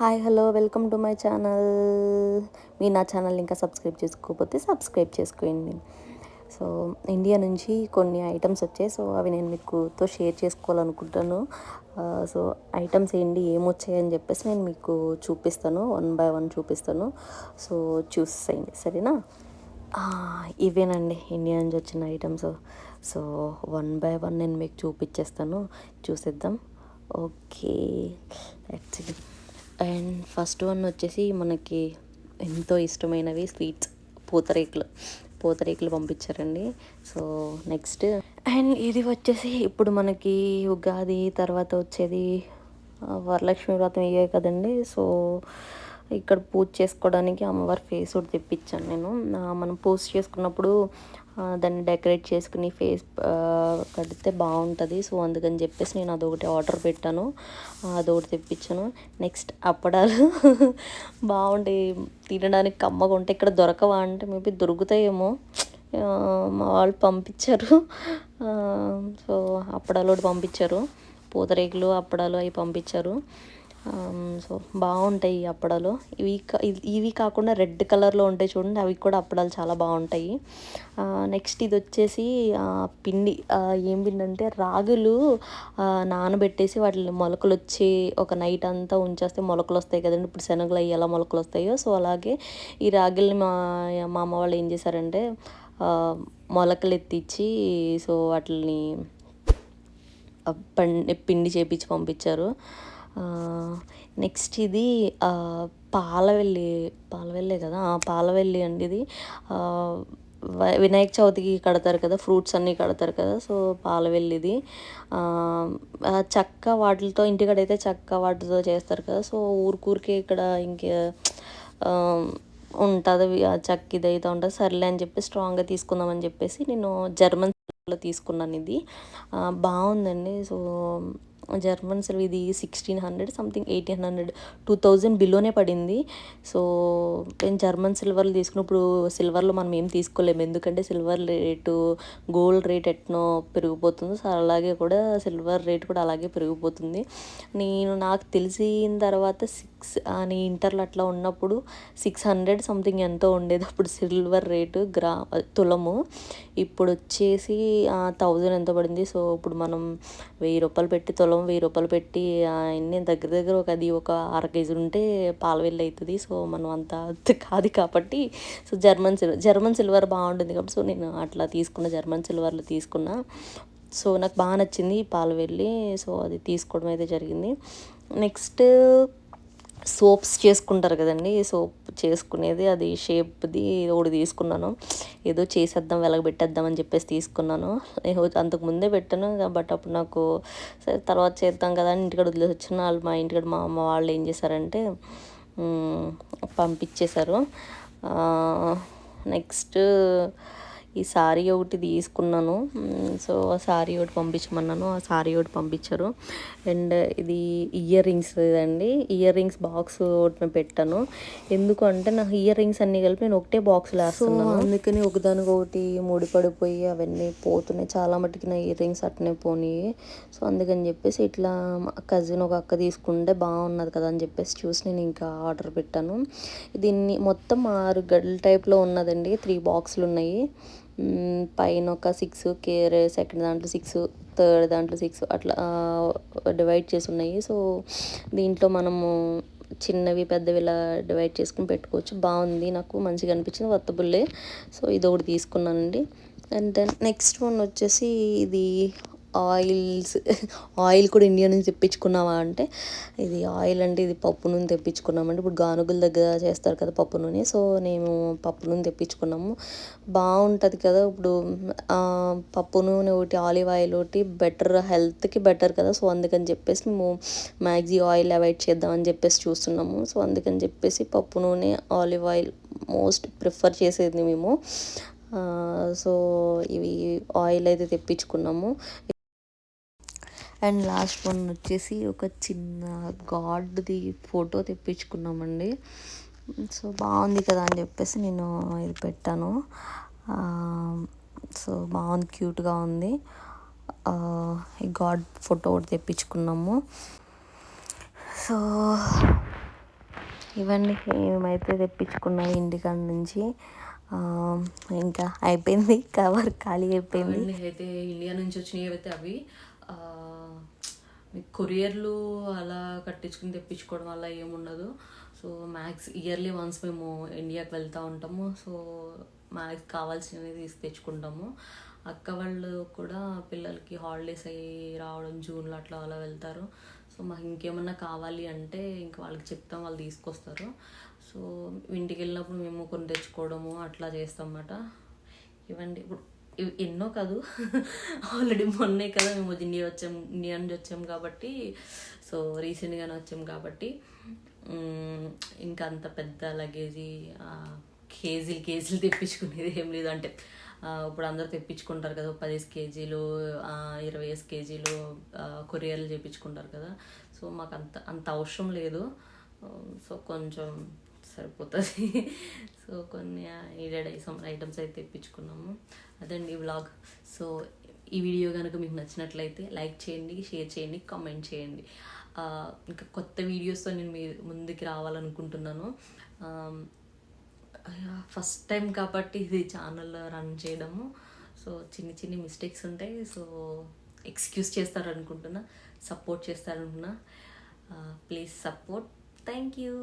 Hi hello welcome to my channel. మీరు నా channel ఇంకా సబ్స్క్రైబ్ చేసుకోకపోతే సబ్స్క్రైబ్ చేసుకోండి. సో ఇండియా నుంచి కొన్ని ఐటమ్స్ వచ్చాయి. సో అవి నేను మీకుతో షేర్ చేసుకోవాలనుకుంటాను. సో ఐటమ్స్ ఏంటి ఏమొచ్చాయని చెప్పేసి నేను మీకు చూపిస్తాను. వన్ బై వన్ చూపిస్తాను. సో చూసేయండి. సరేనా? ఇవేనండి ఇండియా నుంచి వచ్చిన items. So one by one నేను మీకు చూపించేస్తాను చూసేద్దాం. Okay. Actually and first one వచ్చేసి మనకి ఎంతో ఇష్టమైనవి స్వీట్స్ పూతరేకులు. పూతరేకులు పంపించారండి. So next. అండ్ ఇది వచ్చేసి ఇప్పుడు మనకి ఉగాది తర్వాత వచ్చేది వరలక్ష్మి వ్రతం ఇవే కదండి. సో ఇక్కడ పూజ చేసుకోవడానికి అమ్మవారి ఫేస్ ఒకటి తెప్పించాను నేను. మనం పూజ చేసుకున్నప్పుడు దాన్ని డెకరేట్ చేసుకుని ఫేస్ కడితే బాగుంటుంది. సో అందుకని చెప్పేసి నేను అదొకటి ఆర్డర్ పెట్టాను. అదొకటి తెప్పించాను. నెక్స్ట్ అప్పడాలు బాగుంటాయి. తినడానికి కమ్మగా ఉంటాయి ఇక్కడ దొరకవా అంటే మేబీ దొరుకుతాయేమో. మా వాళ్ళు పంపించారు. సో అప్పడాలు ఒకటి పంపించారు. పూతరేకులు అప్పడాలు అవి పంపించారు. సో బాగుంటాయి ఈ అప్పడాలు. ఇవి ఇవి- కాకుండా రెడ్ కలర్లో ఉంటాయి చూడండి అవి కూడా అప్పడాలు చాలా బాగుంటాయి. నెక్స్ట్ ఇది వచ్చేసి పిండి. ఏం పిండి అంటే రాగులు నానబెట్టేసి వాటిని మొలకలు వచ్చి ఒక నైట్ అంతా ఉంచేస్తే మొలకలు వస్తాయి కదండి. ఇప్పుడు శనగలు అవి ఎలా మొలకలు వస్తాయో సో అలాగే ఈ రాగుల్ని మా మా అమ్మ వాళ్ళు ఏం చేశారంటే మొలకలు ఎత్తిచ్చి సో వాటిని పండి పిండి చేపించి పంపించారు. నెక్స్ట్ ఇది పాలవెల్లి పాలవెల్లే కదా? పాలవెల్లి అండి ఇది. వినాయక చవితికి కడతారు కదా ఫ్రూట్స్ అన్నీ కడతారు కదా సో పాలవెల్లిది చక్క వాటితో ఇంటికాడైతే చక్క వాటితో చేస్తారు కదా సో ఊరికూరికే ఇక్కడ ఇంక ఉంటుంది ఆ చక్క ఇది అయితే ఉంటుంది. సర్లే అని చెప్పి స్ట్రాంగ్గా తీసుకుందామని చెప్పేసి నేను జర్మన్లో తీసుకున్నాను ఇది. బాగుందండి. సో జర్మన్ ఇది sixteen hundred something eighteen hundred two thousand బిలోనే పడింది. సో నేను జర్మన్ సిల్వర్లు తీసుకున్నప్పుడు సిల్వర్లో మనం ఏం తీసుకోలేము. ఎందుకంటే సిల్వర్ రేటు గోల్డ్ రేట్ ఎట్నో పెరిగిపోతుందో. సో అలాగే కూడా సిల్వర్ రేట్ కూడా అలాగే పెరిగిపోతుంది. నేను నాకు తెలిసిన తర్వాత సిక్స్ అని ఇంటర్లో అట్లా ఉన్నప్పుడు సిక్స్ హండ్రెడ్ సంథింగ్ ఎంతో ఉండేది. అప్పుడు సిల్వర్ రేటు గ్రా తులము. ఇప్పుడు వచ్చేసి థౌజండ్ ఎంత పడింది. సో ఇప్పుడు మనం వెయ్యి రూపాయలు పెట్టి తులం వెయ్యి రూపాయలు పెట్టి అన్ని దగ్గర దగ్గర ఒక అది ఒక అర కేజీ ఉంటే పాలవెల్లి అవుతుంది. సో మనం అంత కాదు కాబట్టి so German silver German silver బాగుంటుంది కాబట్టి సో నేను అట్లా తీసుకున్న జర్మన్ సిల్వర్లో తీసుకున్నా. సో నాకు బాగా నచ్చింది పాలు వెళ్ళి. సో అది తీసుకోవడం అయితే జరిగింది. నెక్స్ట్ సోప్స్ చేసుకుంటారు కదండి. సోప్ చేసుకునేది అది షేప్ది ఒకటి తీసుకున్నాను. ఏదో చేసేద్దాం వెలగబెట్టేద్దాం అని చెప్పేసి తీసుకున్నాను. అంతకు ముందే పెట్టాను. బట్ అప్పుడు నాకు సరే తర్వాత చేద్దాం కదా అని ఇంటికాడ వదిలేసి వచ్చిన వాళ్ళు మా ఇంటికాడ మా అమ్మ వాళ్ళు ఏం చేశారంటే పంపించేశారు. నెక్స్ట్ ఈ సారీ ఒకటి తీసుకున్నాను. సో ఆ సారీ ఒకటి పంపించమన్నాను. ఆ సారీ ఒకటి పంపించారు. అండ్ ఇది ఇయర్ రింగ్స్ అండి. ఇయర్ రింగ్స్ బాక్స్ ఒకటి నేను పెట్టాను. ఎందుకు అంటే నాకు ఇయర్ రింగ్స్ అన్ని కలిపి నేను ఒకటే బాక్స్లో వేస్తున్నాను. అందుకని ఒకదానికి ఒకటి ముడిపడిపోయి అవన్నీ పోతున్నాయి. చాలా మటుకి నా ఇయర్ రింగ్స్ అట్నే పోనీ సో అందుకని చెప్పేసి ఇట్లా కజిన్ ఒక అక్క తీసుకుంటే బాగున్నది కదా అని చెప్పేసి చూసి నేను ఇంకా ఆర్డర్ పెట్టాను. దీన్ని మొత్తం ఆరు గడ్ల టైప్లో ఉన్నదండి. త్రీ బాక్సులు ఉన్నాయి. పైన ఒక సిక్స్ కేర్ సెకండ్ దాంట్లో సిక్స్ థర్డ్ దాంట్లో సిక్స్ అట్లా డివైడ్ చేసి ఉన్నాయి. సో దీంట్లో మనము చిన్నవి పెద్దవి ఇలా డివైడ్ చేసుకుని పెట్టుకోవచ్చు. బాగుంది. నాకు మంచిగా అనిపించింది. వర్తబుల్లే సో ఇది ఒకటి తీసుకున్నానండి. అండ్ దెన్ నెక్స్ట్ వన్ వచ్చేసి ఇది ఆయిల్స్ ఆయిల్ కూడా ఇండియా నుంచి తెప్పించుకున్నావా అంటే ఇది ఆయిల్ అంటే ఇది పప్పు నూనె తెప్పించుకున్నామంటే ఇప్పుడు గానుగుల దగ్గర చేస్తారు కదా పప్పు నూనె సో నేను పప్పు నూనె తెప్పించుకున్నాము. బాగుంటుంది కదా ఇప్పుడు పప్పు నూనె ఒకటి ఆలివ్ ఆయిల్ ఒకటి బెటర్ హెల్త్కి బెటర్ కదా సో అందుకని చెప్పేసి మేము మ్యాక్సీ ఆయిల్ అవాయిడ్ చేద్దామని చెప్పేసి చూస్తున్నాము. సో అందుకని చెప్పేసి పప్పు నూనె ఆలివ్ ఆయిల్ మోస్ట్ ప్రిఫర్ చేసేది మేము. సో ఇవి ఆయిల్ అయితే తెప్పించుకున్నాము. అండ్ లాస్ట్ వన్ వచ్చేసి ఒక చిన్న గాడ్ది ఫోటో తెప్పించుకున్నామండి. సో బాగుంది కదా అని చెప్పేసి నేను ఇది పెట్టాను. సో బాగుంది క్యూట్గా ఉంది. ఈ గాడ్ ఫోటో ఒకటి తెప్పించుకున్నాము. సో ఇవన్నీ మేమైతే తెప్పించుకున్నాం ఇంటికాడ నుంచి. ఇంకా అయిపోయింది. కవర్ ఖాళీ అయిపోయింది. అయితే ఇండియా నుంచి వచ్చినవి అయితే అవి. మీకు కొరియర్లు అలా కట్టించుకుని తెప్పించుకోవడం వల్ల ఏముండదు. సో మ్యాక్స్ ఇయర్లీ వన్స్ మేము ఇండియాకి వెళ్తూ ఉంటాము. సో మ్యాక్స్ కావాల్సినవి తీసి తెచ్చుకుంటాము. అక్క వాళ్ళు కూడా పిల్లలకి హాలిడేస్ అయ్యి రావడం జూన్లో అట్లా అలా వెళ్తారు. సో మాకు ఇంకేమన్నా కావాలి అంటే ఇంకా వాళ్ళకి చెప్తాం వాళ్ళు తీసుకొస్తారు. సో ఇంటికి వెళ్ళినప్పుడు మేము కొన్ని తెచ్చుకోవడము అట్లా చేస్తాం అన్నమాట. ఇవ్వండి ఇప్పుడు ఎన్నో కాదు. ఆల్రెడీ మొన్నే కదా మేము ఇండియా వచ్చాం ఇండియా నుంచి వచ్చాం కాబట్టి సో రీసెంట్గానే వచ్చాం కాబట్టి ఇంకా అంత పెద్ద లగేజీ కేజీలు కేజీలు తెప్పించుకునేది ఏం లేదు. అంటే ఇప్పుడు అందరూ తెప్పించుకుంటారు కదా పదిహేను కేజీలు ఇరవై ఐదు కేజీలు కొరియర్లు చేపించుకుంటారు కదా. సో మాకు అంత అంత అవసరం లేదు. సో కొంచెం సరిపోతుంది. సో కొన్ని నీడెడ్ ఐటమ్స్ అయితే తెప్పించుకున్నాము. అదండి వ్లాగ్ సో ఈ వీడియో కనుక మీకు నచ్చినట్లయితే లైక్ చేయండి షేర్ చేయండి కామెంట్ చేయండి. ఇంకా కొత్త వీడియోస్తో నేను మీ ముందుకి రావాలనుకుంటున్నాను. ఫస్ట్ టైం కాబట్టి ఇది ఛానల్ రన్ చేయడము. సో చిన్ని చిన్ని మిస్టేక్స్ ఉంటాయి. సో ఎక్స్క్యూజ్ చేస్తారనుకుంటున్నా support చేస్తారనుకున్నా. Please support thank you